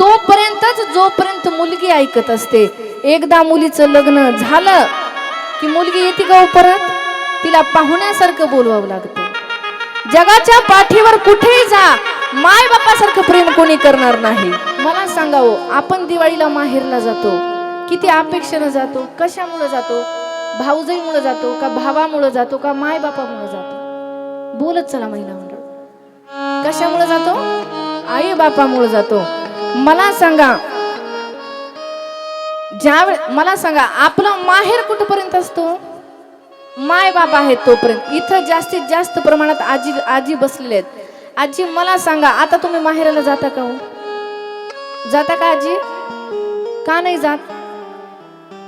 तोपर्यंतच जोपर्यंत मुलगी ऐकत असते. एकदा मुलीचं लग्न झालं की मुलगी येते का हो परत? तिला पाहुण्यासारखं बोलवावं लागतं. जगाच्या पाठीवर कुठेही जा माय बापासारखं प्रेम कोणी करणार नाही. मला सांगावं आपण दिवाळीला माहेरला जातो. किती अपेक्षेनं जातो कशामुळं जातो? भाऊजाईमुळं जातो का भावामुळं जातो का माय बापामुळं जातो? बोलत चला महिला मंडळ. कशामुळं जातो? आई बापामुळं जातो. मला सांगा ज्या मला सांगा आपलं माहेर कुठपर्यंत असतो? माय बाप आहेत तोपर्यंत. इथं जास्तीत जास्त प्रमाणात आजी आजी बसलेले आहेत. आजी मला सांगा आता तुम्ही माहेराला जाता का हो? जाता का आजी? का नाही जात?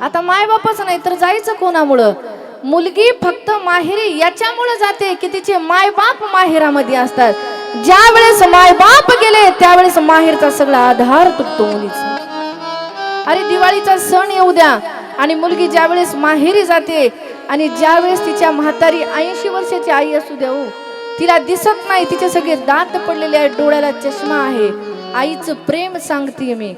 आता माय बापच नाही तर जायचं कोणामुळं? मुलगी फक्त माहेरी याच्यामुळे जाते की तिचे माय बाप माहेरामध्ये असतात. ज्या वेळेस माय बाप गेले त्यावेळेस माहेरचा सगळा आधार तुटतो मुलीचा. अरे दिवाळीचा सण येऊ द्या. आणि मुलगी ज्या वेळेस माहेरी जाते आणि ज्या वेळेस तिच्या म्हातारी ऐंशी वर्षाची आई असू द्या हो. तिला दिसत नाही तिचे सगळे दात पडलेले आहेत डोळ्याला चष्मा आहे. आईचं प्रेम सांगते मी.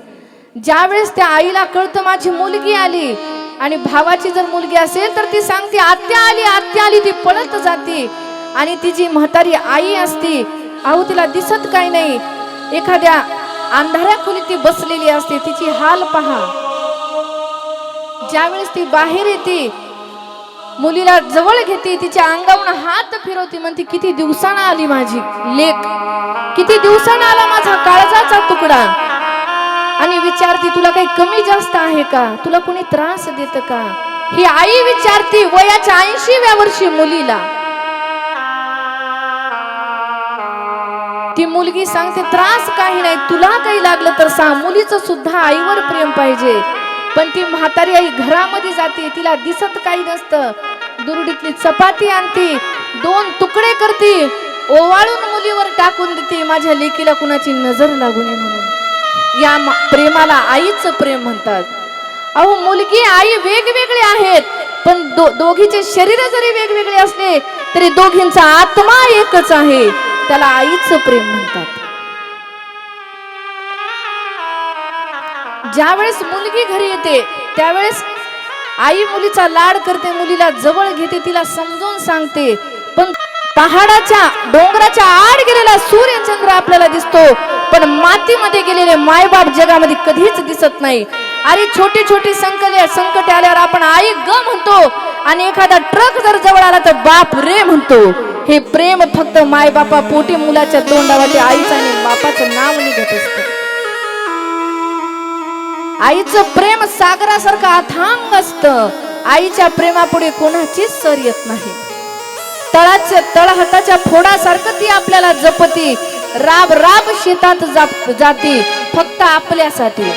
ज्या वेळेस त्या आईला कळतं माझी मुलगी आली आणि भावाची जर मुलगी असेल तर ती सांगते आत्या आली आत्या आली. ती पळत जाते. आणि तिची म्हातारी आई असते अहो तिला दिसत काय नाही. एखाद्या अंधाऱ्या खोलीत ती बसलेली असते. तिची हाल पहा. ज्यावेळेस ती बाहेर येते मुलीला जवळ घेते तिच्या अंगावर हात फिरवते म्हणते किती दिवसानं आली माझी लेक. किती दिवसानं आला माझा काळजाचा तुकडा. आणि विचारते तुला काही कमी जास्त आहे का? तुला कोणी त्रास देत का? ही आई विचारते वयाच्या ऐंशीव्या वर्षी मुलीला. ती मुलगी सांगते त्रास काही नाही तुला काही लागलं तर सांग. मुलीचं सुद्धा आईवर प्रेम पाहिजे. पण ती म्हातारी आई घरामध्ये जाते तिला दिसत काही नसतं. दुरडीतली चपाती आणते दोन तुकडे करते ओवाळून मुलीवर टाकून देते. माझ्या लेकीला कुणाची नजर लागू नये म्हणून. या प्रेमाला आईचं प्रेम म्हणतात. अहो मुलगी आई वेगवेगळे आहेत पण दो, दोघीचे शरीर जरी वेगवेगळे असले तरी दोघींचा आत्मा एकच आहे. त्याला आईचं प्रेम म्हणतात. ज्या वेळेस मुलगी घरी येते त्यावेळेस आई मुलीचा लाड करते मुलीला जवळ घेते तिला समजून सांगते. पण पहाडाच्या डोंगराच्या आड गेलेला सूर्य चंद्र आपल्याला दिसतो. पण मातीमध्ये गेलेले मायबाप जगामध्ये कधीच दिसत नाही. अरे छोटी छोटी संकले संकट आल्यावर आपण आई ग म्हणतो. आणि एखादा ट्रक जर आला तर बाप रे म्हणतो. हे प्रेम फक्त माय बापा पोटी मुलाच्या तोंडावरती आईचं आणि बापाचं नाव निघत असत. आईचं प्रेम सागरासारखं अथांग असत. आईच्या प्रेमापुढे कोणाचीच सर येत नाही. तळाच्या तळहाताच्या फोडासारखं ती आपल्याला जपती. राब राब शेतात जाप- जाती. फक्त आपल्यासाठी.